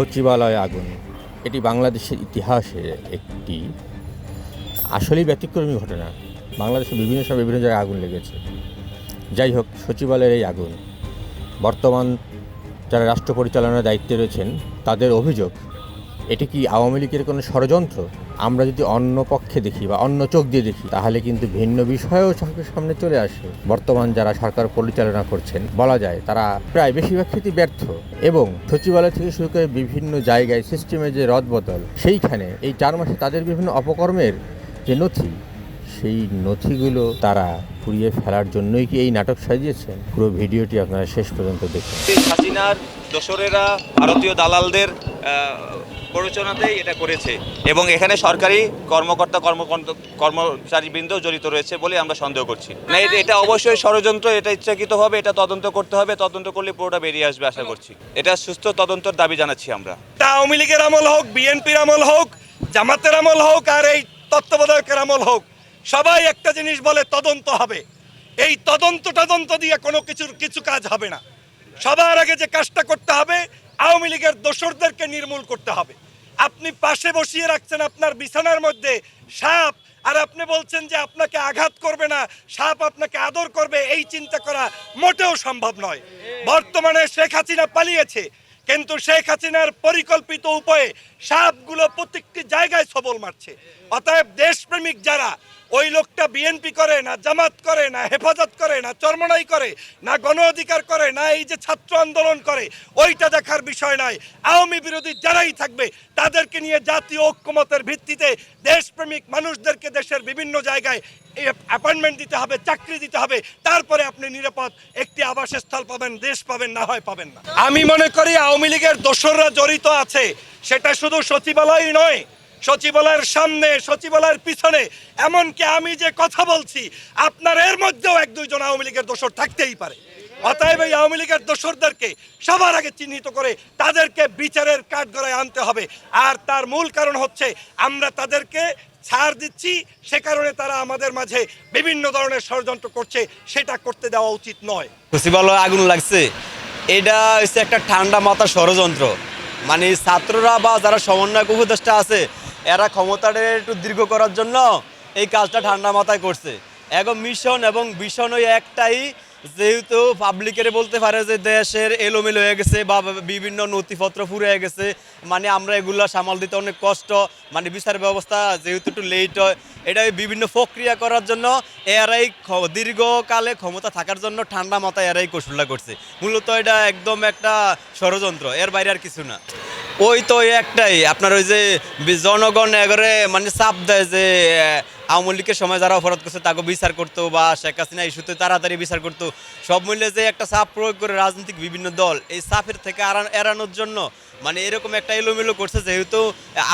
সচিবালয় আগুন। এটি বাংলাদেশের ইতিহাসে একটি আসলেই ব্যতিক্রমী ঘটনা। বাংলাদেশের বিভিন্ন সময় বিভিন্ন জায়গায় আগুন লেগেছে। যাই হোক, সচিবালয়ের এই আগুন। বর্তমান যারা রাষ্ট্র পরিচালনার দায়িত্বে রয়েছেন, তাদের অভিযোগ এটি কি আওয়ামী লীগের কোনো ষড়যন্ত্র? আমরা যদি অন্য পক্ষে দেখি বা অন্য চোখ দিয়ে দেখি, তাহলে কিন্তু ভিন্ন বিষয়ও চোখের সামনে চলে আসে। বর্তমান যারা সরকার পরিচালনা করছেন, বলা যায় তারা প্রায় বেশিরভাগ ক্ষেত্রে ব্যর্থ এবং সচিবালয় থেকে শুরু করে বিভিন্ন জায়গায় সিস্টেমের যে রদবদল, সেইখানে এই চার মাসে তাদের বিভিন্ন অপকর্মের যে নথি, সেই নথিগুলো তারা পুড়িয়ে ফেলার জন্যই কি এই নাটক সাজিয়েছেন? পুরো ভিডিওটি আপনারা শেষ পর্যন্ত দেখুন। হাসিনার দোসরেরা ভারতীয় দালালদের প্ররোচনাতেই এটা করেছে। এবং এখানে সরকারি কর্মকর্তা কর্ম কর্মচারীবৃন্দ জড়িত রয়েছে বলে আমরা সন্দেহ করছি। না, এটা- অবশ্যই ষড়যন্ত্র, এটা ইচ্ছাকৃতভাবে এটা তদন্ত করতে হবে, তদন্ত করলে পুরোটা বেরিয়ে আসবে আশা করছি। এটা সুস্থ তদন্তর দাবি জানাচ্ছি আমরা। তা আওয়ামী লীগের আমল হোক, বিএনপির আমল হোক, জামাতের আমল হোক, আর এই তত্ত্বাবধায়কের আমল হোক, সবাই একটা জিনিস বলে তদন্ত হবে। এই তদন্ত তদন্ত দিয়ে কোনো কিছুর কিছু কাজ হবে না। সবার আগে যে কাজটা করতে হবে আওয়ামী লীগের দোসরদেরকে নির্মূল করতে হবে। আপনি পাশে বসিয়ে রাখছেন আপনার বিছানার মধ্যে সাপ, আর আপনি বলছেন যে আপনাকে আঘাত করবে না, সাপ আপনাকে আদর করবে, এই চিন্তা করা মোটেও সম্ভব নয়। বর্তমানে শেখ হাসিনা পালিয়েছে, কিন্তু শেখ হাসিনার পরিকল্পিত উপায়ে সাপগুলো প্রত্যেকটি জায়গায় সবল মারছে। অতএব দেশপ্রেমিক যারা ওই লোকটা বিএনপি করে না, জামাত করে না, হেফাজত করে না, চরমনাই করে, না গণ অধিকার করে, না এই যে ছাত্র আন্দোলন করে, ওইটা দেখার বিষয় নয়। আওয়ামী বিরোধী যারাই থাকবে, তাদেরকে নিয়ে জাতীয় ঐক্যমতের ভিত্তিতে দেশপ্রেমিক মানুষদেরকে দেশের বিভিন্ন জায়গায় অ্যাপয়েন্টমেন্ট দিতে হবে, চাকরি দিতে হবে, তারপরে আপনি নিরাপদ একটি আবাসস্থল পাবেন, দেশ পাবেন, না হয় পাবেন না। আমি মনে করি আওয়ামী লীগের দোসররা জড়িত আছে, সেটা শুধু সচিবালয় নয় সচিবালয়ের সামনে, সচিবালয়ের পিছনে, এমনকি আমি যে কথা বলছি, আপনার এর মধ্যেও এক দুইজন আওয়ামী লীগের দোসর থাকতেই পারে। অতএব এই আওয়ামী লীগের দোসরদেরকে সবার আগে চিহ্নিত করে তাদেরকে বিচারের কাঠগড়ায় আনতে হবে। আর তার মূল কারণ হচ্ছে, আমরা তাদেরকে ছাড় দিচ্ছি, সে কারণে তারা আমাদের মাঝে বিভিন্ন ধরনের ষড়যন্ত্র করছে, সেটা করতে দেওয়া উচিত নয়। সচিবালয়ে আগুন লাগছে। এটা হচ্ছে একটা ঠান্ডা মাথা ষড়যন্ত্র। মানে ছাত্ররা বা যারা সমন্বয়ক উপদেষ্টা আছে এরা ক্ষমতাটা একটু দীর্ঘ করার জন্য এই কাজটা ঠান্ডা মাথায় করছে। এখন মিশন এবং ভীষণ ওই একটাই, যেহেতু পাবলিকের বলতে পারে যে দেশের এলোমেলো হয়ে গেছে বা বিভিন্ন নথিপত্র ফুরে গেছে মানে আমরা এগুলা সামাল দিতে অনেক কষ্ট মানে বিচার ব্যবস্থা যেহেতু একটু লেট হয়, এটা বিভিন্ন প্রক্রিয়া করার জন্য এরাই দীর্ঘকালে ক্ষমতা থাকার জন্য ঠান্ডা মাথায় এরাই কৌশলটা করছে। মূলত এটা একদম একটা ষড়যন্ত্র, এর বাইরে আর কিছু না। ওই তো একটাই। আপনার ওই যে জনগণ এগরে মানে চাপ দেয় যে আওয়ামী লীগের সময় যারা অপরাধ করছে তাকে বিচার করতো বা শেখ হাসিনা ইস্যুতে তাড়াতাড়ি বিচার করতো সব মূল্যে যে একটা চাপ প্রয়োগ করে রাজনৈতিক বিভিন্ন দল এই চাপের থেকে এড়ানোর জন্য মানে এরকম একটা এলোমেলো করছে যেহেতু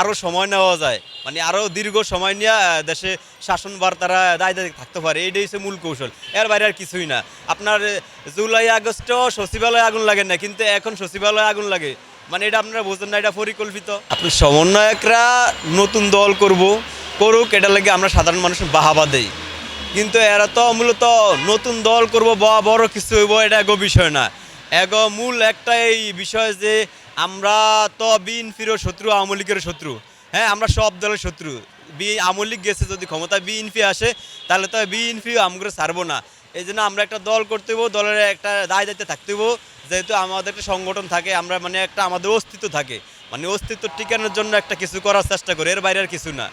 আরও সময় নেওয়া যায়। মানে আরও দীর্ঘ সময় নিয়ে দেশে শাসনবার তারা দায় দায়িত্বে থাকতে পারে। এইটাই হচ্ছে মূল কৌশল। এর বাইরে আর কিছুই না। আপনার জুলাই আগস্ট সচিবালয়ে আগুন লাগে না, কিন্তু এখন সচিবালয়ে আগুন লাগে। মানে এটা আপনারা বোঝেন না, এটা পরিকল্পিত। আপনি সমন্বয়করা নতুন দল করব, করুক, এটা লাগে আমরা সাধারণ মানুষের বাহাবা দেই। কিন্তু এরা তো মূলত নতুন দল করব, বা বড় কিছু হইব, এটা এগো বিষয় না। এগো মূল একটাই বিষয় যে আমরা তো বিএনপিরও শত্রু, আওয়ামী লীগের শত্রু। হ্যাঁ আমরা সব দলের শত্রু। বি আওয়ামী লীগ গেছে, যদি ক্ষমতা বিএনপি আসে, তাহলে তো বিএনপি আমগুলো ছাড়বো না। এই জন্য আমরা একটা দল করতে হইব, দলের একটা দায় দায়িত্বে থাকতে হইব। যেহেতু আমাদের একটা সংগঠন থাকে, আমরা মানে একটা আমাদের অস্তিত্ব থাকে। মানে অস্তিত্ব টিকানোর জন্য একটা কিছু করার চেষ্টা করি, এর বাইরে আর কিছু না।